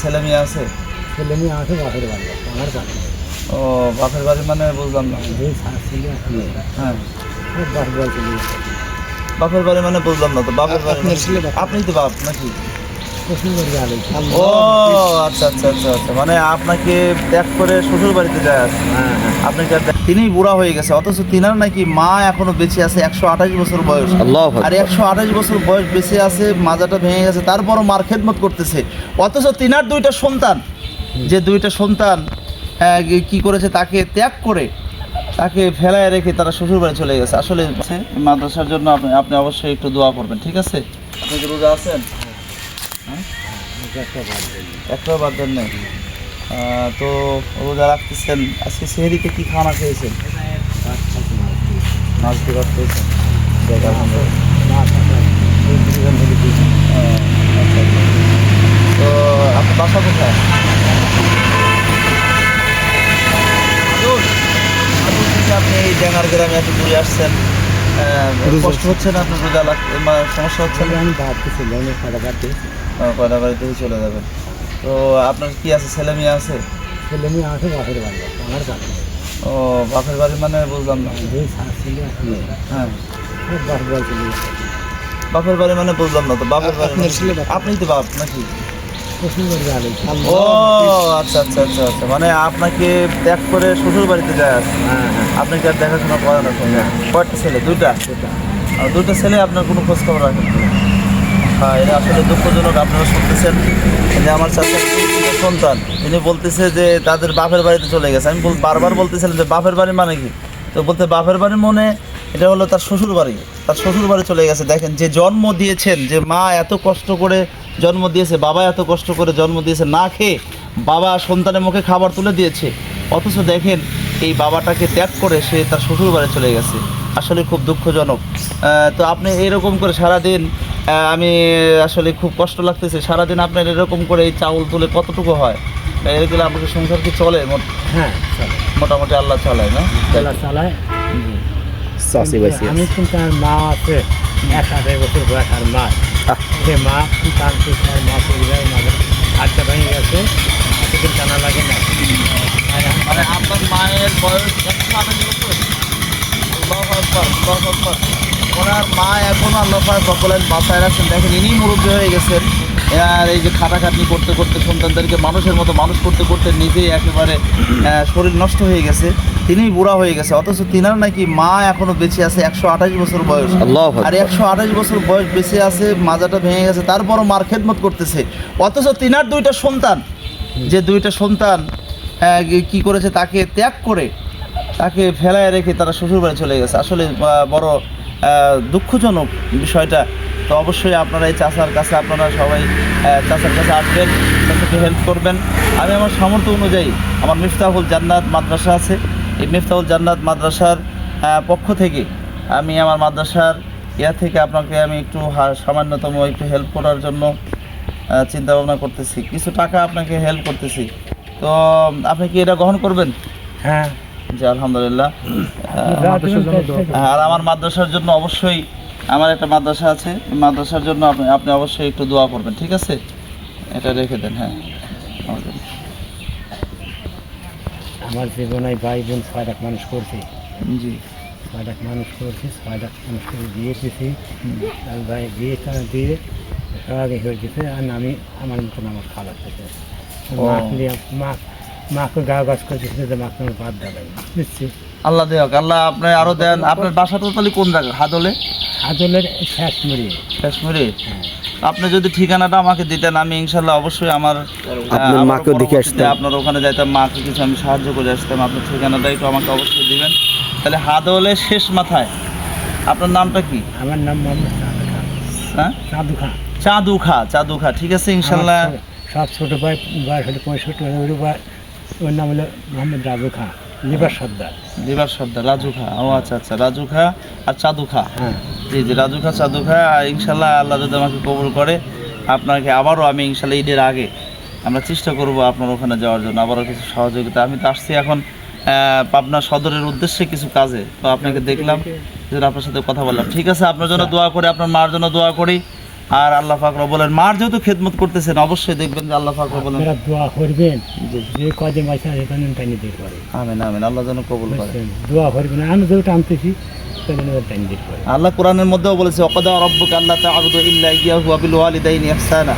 ছেলে মেয়ে আছে? ছেলে মেয়ে আছে বাপের বাড়ি আমার বাড়ি। ও বাপের বাড়ি মানে বুঝলাম না। হ্যাঁ। বাপের বাড়ি মানে বুঝলাম না তো বাপের বাড়ি মানে-? আপনি তো বাপ নাকি? ও আচ্ছা আচ্ছা আচ্ছা আচ্ছা। মানে আপনাকে ত্যাগ করে শ্বশুর বাড়িতে যায় আছে হ্যাঁ হ্যাঁ। তিনিই বুড়া হয়ে গেছে অথচ তিনার নাকি মা এখনও বেঁচে আছে একশো আঠাশ বছর বয়স। আল্লাহ আর একশো আঠাশ বছর বয়স বেঁচে আছে মাজাটা ভেঙে গেছে তারপরও মার খেদমত করতেছে। অথচ তিনার দুইটা সন্তান যে দুইটা সন্তান আহ, কি করেছে তাকে ত্যাগ করে তাকে ফেলায় রেখে তারা শ্বশুর বাড়ি চলে গেছে। আসলে মাদ্রাসার জন্য আপনি আপনি অবশ্যই একটু দোয়া করবেন ঠিক আছে? আপনি কি রোজা আছেন? একটা একটা বাদ দেন নেই। তো রোজা রাখতেছেন। আজকে সেহরিতে কি খানা খেয়েছেন? মাছ ভাত খেয়েছেন। তো আপনার বাসা কোথায়? আপনি এই ড্যাঙ্গার গ্রামে এত দূরে আসছেন কষ্ট হচ্ছে না আপনার রোজা সমস্যা হচ্ছে না? আমি বাড়তে ছিল আমি সারা কয়টা বাড়িতে চলে যাবেন তো আপনার কি আছে? ছেলে মেয়ে আছে? ছেলে মেয়ে আছে বাপের বাড়ি। আমার বাড়ি। ও বাপের বাড়ি মানে বুঝলাম না। হ্যাঁ। বাপের বাড়ি চলে গেছে। বাপের বাড়ি মানে বুঝলাম না তো বাপের বাড়ি মানে- ছেলে তো বাপ নাকি? ও আচ্ছা আচ্ছা আচ্ছা আচ্ছা। মানে আপনাকে ত্যাগ করে শ্বশুর বাড়িতে যায় আছে হ্যাঁ হ্যাঁ। আপনি কি আর দেখাশোনা করেন না সঙ্গে কয়টা ছেলে? দুইটা? আর দুটো ছেলে আপনার কোনো খোঁজ খবর রাখেন? না? হ্যাঁ এটা আসলে দুঃখজনক আপনারা শুনতেছেন। যে আমার দুটো সন্তান, তিনি বলতেছে যে তাদের বাপের বাড়িতে চলে গেছে। আমি বারবার বলতেছিলাম যে বাপের বাড়ি মানে কি? তো বলতে বাপের বাড়ি মনে এটা হলো তার শ্বশুর বাড়ি। তার শ্বশুর বাড়ি চলে গেছে। দেখেন, যে জন্ম দিয়েছেন, যে মা এত কষ্ট করে জন্ম দিয়েছে, বাবা এত কষ্ট করে জন্ম দিয়েছে, না খেয়ে বাবা সন্তানের মুখে খাবার তুলে দিয়েছে। অথচ দেখেন, এই বাবাটাকে ত্যাগ করে সে তার শ্বশুর বাড়ি চলে গেছে। আসলে খুব দুঃখজনক। তো আপনি এরকম করে সারাদিন আমি আসলে খুব কষ্ট লাগতেছে। সারাদিন আপনার এরকম করে এই চাউল তুলে কতটুকু হয়? এরকম আপনাদের সংসার কি চলে? হ্যাঁ মোটামুটি আল্লাহ চালায় না? চালা চালায়। আমি কিন্তু আর মা আছে। এক আড়াই বছর বয়স আর মা। সে মা তার পিছনে মা পরিবার মাঝে হাতটা ভেঙে গেছে। হাতে কিন্তু টানা লাগে না। মানে আপনার মায়ের বয়স একশো আঠাশ বছর? ওনার মা এখন আল্লাহ সকলের বাসায় রাখছেন। দেখেন ইনি মুরব্বী হয়ে গেছেন। আর এই যে খাটাখাটনি করতে করতে সন্তানদেরকে মানুষের মতো মানুষ করতে করতে নিজেই একেবারে শরীর নষ্ট হয়ে গেছে। তিনিই বুড়া হয়ে গেছে। অথচ তিনার নাকি মা এখনও বেঁচে আছে একশো আঠাশ বছর বয়স। আর একশো আঠাশ বছর বয়স বেঁচে আছে মাজাটা ভেঙে গেছে তারপরও মার খেদমত করতেছে। অথচ তিনার দুইটা সন্তান যে দুইটা সন্তান কি করেছে তাকে ত্যাগ করে তাকে ফেলায় রেখে তারা শ্বশুর বাড়ি চলে গেছে। আসলে বড় দুঃখজনক বিষয়টা। তো অবশ্যই আপনারা এই চাষার কাছে, আপনারা সবাই চাচার কাছে আসবেন, চাচাকে হেল্প করবেন। আমি আমার সামর্থ্য অনুযায়ী আমার মিফতাহুল জান্নাত মাদ্রাসা আছে। এই মিফতাহুল জান্নাত মাদ্রাসার পক্ষ থেকে আমি আমার মাদ্রাসার ইয়া থেকে আপনাকে আমি একটু সামান্যতম একটু হেল্প করার জন্য চিন্তা ভাবনা করতেছি। কিছু টাকা আপনাকে হেল্প করতেছি। তো, আপনি কি এটা গ্রহণ করবেন? হ্যাঁ। জি আলহামদুলিল্লাহ। আর আমার মাদ্রাসার জন্য অবশ্যই আমার একটা মাদ্রাসা আছে মাদ্রাসার জন্য আপনি আপনি অবশ্যই একটু দোয়া করবেন ঠিক আছে? এটা রেখে দেন হ্যাঁ। আমার জীবনে ভাই বোন ছয় লাখ মানুষ করছে। জি। ছয় লাখ মানুষ করছে ছয় লাখ মানুষ করে বিয়ে দিয়েছি। আর ভাই বিয়ে দিয়ে সবাই হয়ে গেছে আর আমি আমার মতন আমার খাবার খেতে মা মাকে গা গাছ করে দিচ্ছে যে মাকে আমি বাদ দেবে বুঝছি আল্লাহ দেখ আল্লাহ আপনি আরও দেন আপনার বাসাটা তাহলে কোন জায়গা হাদলে শেষ মরি কাশ্মীরে আপনি যদি ঠিকানাটা আমাকে দিতেন আমি ইনশাল্লাহ অবশ্যই আমার আপনার মাকেও দেখে আসতেন। আপনার ওখানে যাইতাম মাকে কিছু আমি সাহায্য করে আসতাম আপনার ঠিকানাটা একটু আমাকে অবশ্যই দিবেন তাহলে হাদলে শেষ মাথায় আপনার নামটা কি আমার নাম মোহাম্মদ হ্যাঁ সাদু খান চাঁদু খা চাঁদু খা ঠিক আছে ইনশাল্লাহ সাত ছোটো ভাই বয়স হলো পঁয়ষট্টি ওর নাম হলো মোহাম্মদ রাজু খান লিবার সর্দার। দিবার সর্দার রাজু খা। ও আচ্ছা আচ্ছা রাজু খা আর চাঁদু খা। হ্যাঁ। জি জি রাজু খা চাঁদু খা। আর ইনশাল্লাহ আল্লাহ যদি আমাকে কবুল করে আপনাকে আবারও আমি ইনশাল্লাহ ঈদের আগে আমরা চেষ্টা করব আপনার ওখানে যাওয়ার জন্য। আবারও কিছু সহযোগিতা। আমি তো আসছি এখন পাবনা সদরের উদ্দেশ্যে কিছু কাজে। তো আপনাকে দেখলাম আপনার সাথে কথা বললাম। ঠিক আছে আপনার জন্য দোয়া করি আপনার মার জন্য দোয়া করি। আর আল্লাহ ফাকর বলেন মার যেহেতু খেদমত করতেছেন অবশ্যই দেখবেন যে আল্লাহ ফাকর বলেন দোয়া করবেন যে কদিন পয়সা সেটা টাইম দিতে পারে আমিন আমিন আল্লাহ যেন কবুল করে। দোয়া করবেন। আমি যেটা টানতেছি আল্লাহ কোরআনের মধ্যেও বলেছে অকদা রব্বুক আল্লাহ তাআবুদু ইল্লা ইয়াহু ওয়া বিল ওয়ালিদাইনি ইহসানা।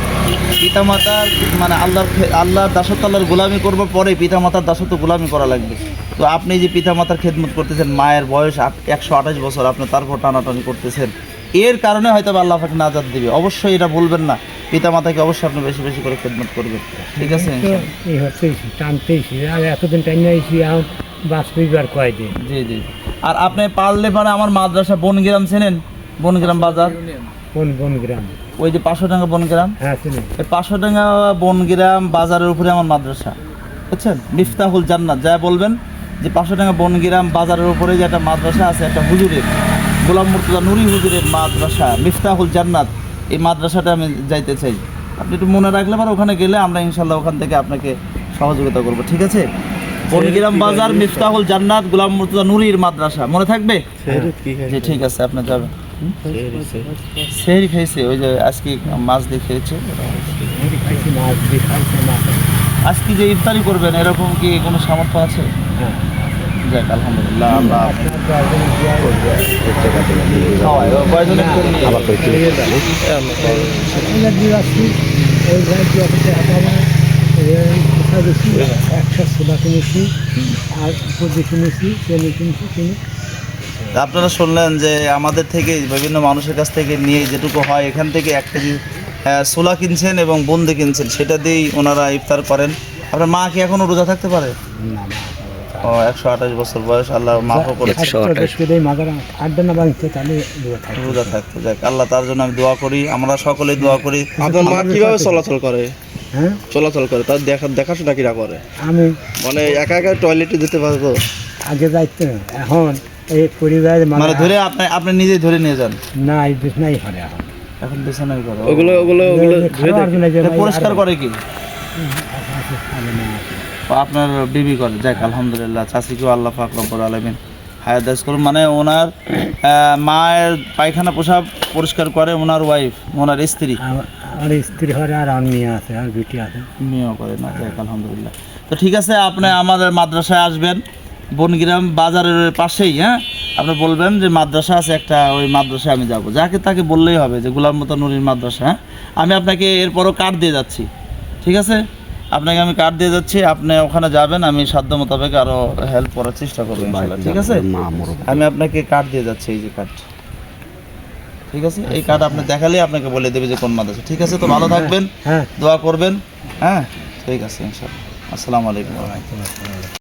পিতামাতার মানে আল্লাহর আল্লাহর দাসত্ব আল্লাহর গোলামি করবার পরে পিতামাতার দাসত্ব গোলামি করা লাগবে। তো আপনি যে পিতামাতার খেদমত করতেছেন মায়ের বয়স একশো আঠাশ বছর আপনি তারপর টানাটানি করতেছেন। এর কারণে হয়তো আল্লাহ আপনাকে নাজাদ দিবে। অবশ্যই এটা বলবেন না। পিতামাতাকে অবশ্যই আপনি বেশি বেশি করে খেদমত করবেন। ঠিক আছে? এই হচ্ছেইছি টানতেইছি। আর এতদিন টাইম নিয়েছি এখন বাস কয়দিন? জি জি। আর আপনি পারলে পারে আমার মাদ্রাসা বনগ্রাম চেনেন? বনগ্রাম বাজার? কোন কোন ওই যে পাঁচশো টাকা বনগ্রাম? হ্যাঁ এই পাঁচশো টাকা বনগ্রাম বাজারের উপরে আমার মাদ্রাসা। বুঝছেন? মিফতাহুল জান্নাত। যা বলবেন যে পাঁচশো টাকা বনগ্রাম বাজারের উপরে যে একটা মাদ্রাসা আছে একটা হুজুরের। গোলাম মুর্তুজা নুরি হুজুরের মাদ্রাসা মিফতাহুল জান্নাত এই মাদ্রাসাটা আমি যাইতে চাই। আপনি একটু মনে রাখলে পারে ওখানে গেলে আমরা ইনশাল্লাহ ওখান থেকে আপনাকে সহযোগিতা করব ঠিক আছে? বনগ্রাম বাজার মিফতাহুল জান্নাত গোলাম মুর্তুজা নুরির মাদ্রাসা মনে থাকবে? জি ঠিক আছে। আপনি যাবেন। ওই যে আজকে মাছ দিয়ে খেয়েছে। আজকে যে ইফতারি করবেন এরকম কি কোনো সামর্থ্য আছে? হ্যাঁ। যাক আলহামদুলিল্লাহ আবার আমরা একশো কিনেছি আর কিনেছি চেনি কিনেছি কিনে আপনারা শুনলেন যে আমাদের থেকে বিভিন্ন মানুষের কাছ থেকে নিয়ে যেটুকু হয় এখান থেকে এক কেজি ছোলা কিনছেন এবং বন্দি কিনছেন সেটা দিয়েই ওনারা ইফতার করেন। আপনার মা কি এখনও রোজা থাকতে পারে? না ও একশো আঠাশ বছর বয়স আল্লাহ মাফও করেছে রোজা থাকতে। যাক আল্লাহ তার জন্য আমি দোয়া করি আমরা সকলেই দোয়া করি। আপনার মা কীভাবে চলাচল করে? হ্যাঁ? চলাচল করে? তার দেখা দেখাশোনা কিরা করে? আমি মানে একা একা টয়লেটে যেতে পারব? আগে যাইতে এখন এই পরিবারের মানে ধরে আপনি আপনি নিজেই ধরে নিয়ে যান? না এই দেশ নাই করে এখন। এখন বিছানায় করে ওগুলো ওগুলো ওগুলো পরিষ্কার করে কি? আপনার বিবি করে। যাক আলহামদুলিল্লাহ চাষিকেও আল্লাহ পাক রব্বুল আলমিন হায়াদাস করুন। মানে ওনার মায়ের পায়খানা পোশাক পরিষ্কার করে ওনার ওয়াইফ ওনার স্ত্রী। আমার স্ত্রী ঘরে আর মেয়ে আছে আর বেটি আছে। মেয়েও করে না যাক আলহামদুলিল্লাহ। তো ঠিক আছে আপনি আমাদের মাদ্রাসায় আসবেন বনগ্রাম বাজারের পাশেই হ্যাঁ? আপনি বলবেন যে মাদ্রাসা আছে একটা ওই মাদ্রাসায় আমি যাব। যাকে তাকে বললেই হবে যে গোলাম মতো নুরির মাদ্রাসা হ্যাঁ? আমি আপনাকে এরপরও কার্ড দিয়ে যাচ্ছি। ঠিক আছে? আপনাকে আমি কার্ড দিয়ে যাচ্ছি আপনি ওখানে যাবেন আমি সাধ্য মোতাবেক আরও হেল্প করার চেষ্টা করব ঠিক আছে? আমি আপনাকে কার্ড দিয়ে যাচ্ছি এই যে কার্ড ঠিক আছে? এই কার্ড আপনি দেখালে আপনাকে বলে দেবে যে কোন মাদ্রাসা। ঠিক আছে? তো ভালো থাকবেন হ্যাঁ। দোয়া করবেন হ্যাঁ? ঠিক আছে ইনশাআল্লাহ আসসালামু আলাইকুম।